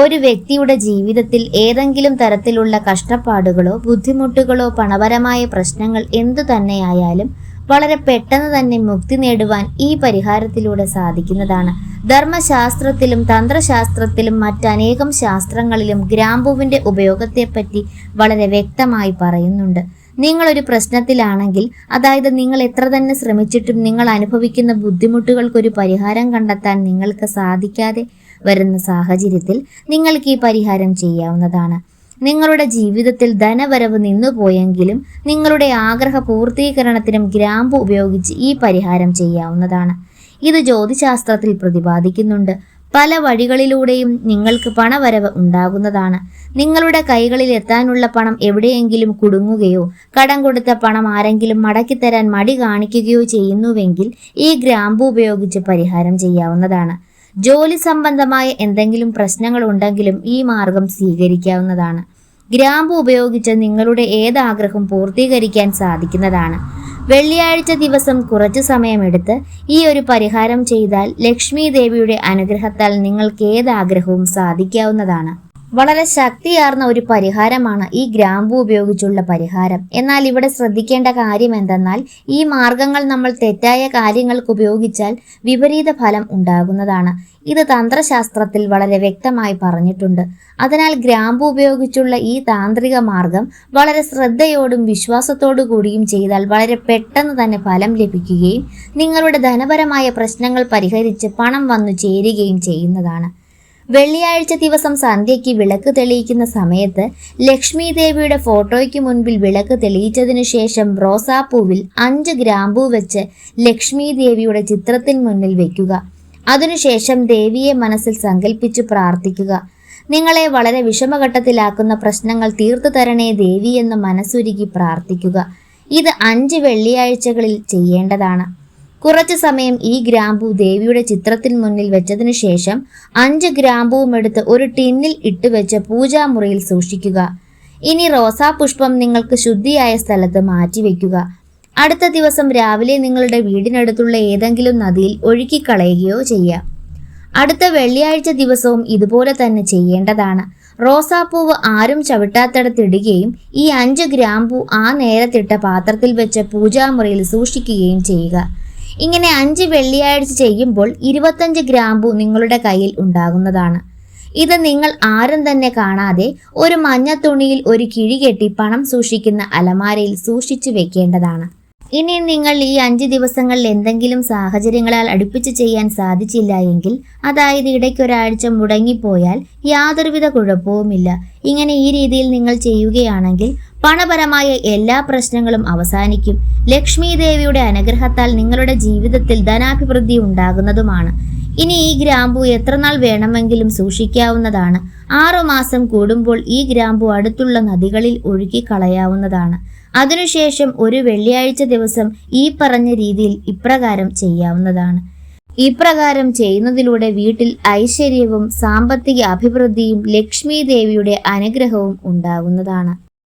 ഒരു വ്യക്തിയുടെ ജീവിതത്തിൽ ഏതെങ്കിലും തരത്തിലുള്ള കഷ്ടപ്പാടുകളോ ബുദ്ധിമുട്ടുകളോ പണപരമായ പ്രശ്നങ്ങൾ എന്തു തന്നെയായാലും വളരെ പെട്ടെന്ന് തന്നെ മുക്തി നേടുവാൻ ഈ പരിഹാരത്തിലൂടെ സാധിക്കുന്നതാണ്. ധർമ്മശാസ്ത്രത്തിലും തന്ത്രശാസ്ത്രത്തിലും മറ്റനേകം ശാസ്ത്രങ്ങളിലും ഗ്രാമ്പുവിന്റെ ഉപയോഗത്തെപ്പറ്റി വളരെ വ്യക്തമായി പറയുന്നുണ്ട്. നിങ്ങളൊരു പ്രശ്നത്തിലാണെങ്കിൽ അതായത് നിങ്ങൾ എത്ര തന്നെ ശ്രമിച്ചിട്ടും നിങ്ങൾ അനുഭവിക്കുന്ന ബുദ്ധിമുട്ടുകൾക്കൊരു പരിഹാരം കണ്ടെത്താൻ നിങ്ങൾക്ക് സാധിക്കാതെ വരുന്ന സാഹചര്യത്തിൽ നിങ്ങൾക്ക് ഈ പരിഹാരം ചെയ്യാവുന്നതാണ്. നിങ്ങളുടെ ജീവിതത്തിൽ ധനവരവ് നിന്നുപോയെങ്കിലും നിങ്ങളുടെ ആഗ്രഹ പൂർത്തീകരണത്തിനും ഗ്രാമ്പ് ഉപയോഗിച്ച് ഈ പരിഹാരം ചെയ്യാവുന്നതാണ്. ഇത് ജ്യോതിശാസ്ത്രത്തിൽ പ്രതിപാദിക്കുന്നുണ്ട്. പല വഴികളിലൂടെയും നിങ്ങൾക്ക് പണവരവ് ഉണ്ടാകുന്നതാണ്. നിങ്ങളുടെ കൈകളിൽ എത്താനുള്ള പണം എവിടെയെങ്കിലും കുടുങ്ങുകയോ കടം കൊടുത്ത പണം ആരെങ്കിലും മടക്കിത്തരാൻ മടി കാണിക്കുകയോ ചെയ്യുന്നുവെങ്കിൽ ഈ ഗ്രാമ്പ് ഉപയോഗിച്ച് പരിഹാരം ചെയ്യാവുന്നതാണ്. ജോലി സംബന്ധമായ എന്തെങ്കിലും പ്രശ്നങ്ങൾ ഉണ്ടെങ്കിലും ഈ മാർഗം സ്വീകരിക്കാവുന്നതാണ്. ഗ്രാമ്പു ഉപയോഗിച്ച് നിങ്ങളുടെ ഏത് ആഗ്രഹം പൂർത്തീകരിക്കാൻ സാധിക്കുന്നതാണ്. വെള്ളിയാഴ്ച ദിവസം കുറച്ചു സമയമെടുത്ത് ഈ ഒരു പരിഹാരം ചെയ്താൽ ലക്ഷ്മി ദേവിയുടെ അനുഗ്രഹത്താൽ നിങ്ങൾക്ക് ഏത് ആഗ്രഹവും സാധിക്കാവുന്നതാണ്. വളരെ ശക്തിയാർന്ന ഒരു പരിഹാരമാണ് ഈ ഗ്രാമ്പു ഉപയോഗിച്ചുള്ള പരിഹാരം. എന്നാൽ ഇവിടെ ശ്രദ്ധിക്കേണ്ട കാര്യം എന്തെന്നാൽ ഈ മാർഗങ്ങൾ നമ്മൾ തെറ്റായ കാര്യങ്ങൾക്ക് ഉപയോഗിച്ചാൽ വിപരീത ഫലം ഉണ്ടാകുന്നതാണ്. ഇത് തന്ത്രശാസ്ത്രത്തിൽ വളരെ വ്യക്തമായി പറഞ്ഞിട്ടുണ്ട്. അതിനാൽ ഗ്രാമ്പു ഉപയോഗിച്ചുള്ള ഈ താന്ത്രിക മാർഗം വളരെ ശ്രദ്ധയോടും വിശ്വാസത്തോടു കൂടിയും ചെയ്താൽ വളരെ പെട്ടെന്ന് തന്നെ ഫലം ലഭിക്കുകയും നിങ്ങളുടെ ധനപരമായ പ്രശ്നങ്ങൾ പരിഹരിച്ച് പണം വന്നു ചേരുകയും ചെയ്യുന്നതാണ്. വെള്ളിയാഴ്ച ദിവസം സന്ധ്യയ്ക്ക് വിളക്ക് തെളിയിക്കുന്ന സമയത്ത് ലക്ഷ്മി ദേവിയുടെ ഫോട്ടോയ്ക്ക് മുൻപിൽ വിളക്ക് തെളിയിച്ചതിനു ശേഷം റോസാപ്പൂവിൽ അഞ്ച് ഗ്രാമ്പൂ വെച്ച് ലക്ഷ്മി ദേവിയുടെ ചിത്രത്തിന് മുന്നിൽ വെക്കുക. അതിനുശേഷം ദേവിയെ മനസ്സിൽ സങ്കല്പിച്ച് പ്രാർത്ഥിക്കുക. നിങ്ങളെ വളരെ വിഷമഘട്ടത്തിലാക്കുന്ന പ്രശ്നങ്ങൾ തീർത്തു തരണേ ദേവി എന്ന് മനസ്സുരുകി പ്രാർത്ഥിക്കുക. ഇത് അഞ്ച് വെള്ളിയാഴ്ചകളിൽ ചെയ്യേണ്ടതാണ്. കുറച്ചു സമയം ഈ ഗ്രാമ്പു ദേവിയുടെ ചിത്രത്തിന് മുന്നിൽ വെച്ചതിനു ശേഷം അഞ്ച് ഗ്രാമ്പുവും എടുത്ത് ഒരു ടിന്നിൽ ഇട്ടുവെച്ച് പൂജാമുറിയിൽ സൂക്ഷിക്കുക. ഇനി റോസാപുഷ്പം നിങ്ങൾക്ക് ശുദ്ധിയായ സ്ഥലത്ത് മാറ്റിവെക്കുക അടുത്ത ദിവസം രാവിലെ നിങ്ങളുടെ വീടിനടുത്തുള്ള ഏതെങ്കിലും നദിയിൽ ഒഴുക്കിക്കളയുകയോ ചെയ്യാം. അടുത്ത വെള്ളിയാഴ്ച ദിവസവും ഇതുപോലെ തന്നെ ചെയ്യേണ്ടതാണ്. റോസാപ്പൂവ് ആരും ചവിട്ടാത്തടത്തിടുകയും ഈ അഞ്ച് ഗ്രാമ്പൂ ആ നേരത്തിട്ട പാത്രത്തിൽ വെച്ച് പൂജാമുറിയിൽ സൂക്ഷിക്കുകയും ചെയ്യുക. ഇങ്ങനെ അഞ്ച് വെള്ളിയാഴ്ച ചെയ്യുമ്പോൾ ഇരുപത്തഞ്ച് ഗ്രാമ്പു നിങ്ങളുടെ കയ്യിൽ ഉണ്ടാകുന്നതാണ്. ഇത് നിങ്ങൾ ആരും തന്നെ കാണാതെ ഒരു മഞ്ഞ തുണിയിൽ ഒരു കിഴി കെട്ടി പണം സൂക്ഷിക്കുന്ന അലമാരയിൽ സൂക്ഷിച്ചു വെക്കേണ്ടതാണ്. ഇനി നിങ്ങൾ ഈ അഞ്ച് ദിവസങ്ങളിൽ എന്തെങ്കിലും സാഹചര്യങ്ങളാൽ അടുപ്പിച്ച് ചെയ്യാൻ സാധിച്ചില്ല എങ്കിൽ അതായത് ഇടയ്ക്കൊരാഴ്ച മുടങ്ങിപ്പോയാൽ യാതൊരുവിധ കുഴപ്പവുമില്ല. ഇങ്ങനെ ഈ രീതിയിൽ നിങ്ങൾ ചെയ്യുകയാണെങ്കിൽ പണപരമായ എല്ലാ പ്രശ്നങ്ങളും അവസാനിക്കും. ലക്ഷ്മി ദേവിയുടെ അനുഗ്രഹത്താൽ നിങ്ങളുടെ ജീവിതത്തിൽ ധനാഭിവൃദ്ധി ഉണ്ടാകുന്നതുമാണ്. ഇനി ഈ ഗ്രാമ്പു എത്രനാൾ വേണമെങ്കിലും സൂക്ഷിക്കാവുന്നതാണ്. ആറുമാസം കൂടുമ്പോൾ ഈ ഗ്രാമ്പു അടുത്തുള്ള നദികളിൽ ഒഴുക്കി കളയാവുന്നതാണ്. അതിനുശേഷം ഒരു വെള്ളിയാഴ്ച ദിവസം ഈ പറഞ്ഞ രീതിയിൽ ഇപ്രകാരം ചെയ്യാവുന്നതാണ്. ഇപ്രകാരം ചെയ്യുന്നതിലൂടെ വീട്ടിൽ ഐശ്വര്യവും സാമ്പത്തിക അഭിവൃദ്ധിയും ലക്ഷ്മി ദേവിയുടെ അനുഗ്രഹവും ഉണ്ടാകുന്നതാണ്.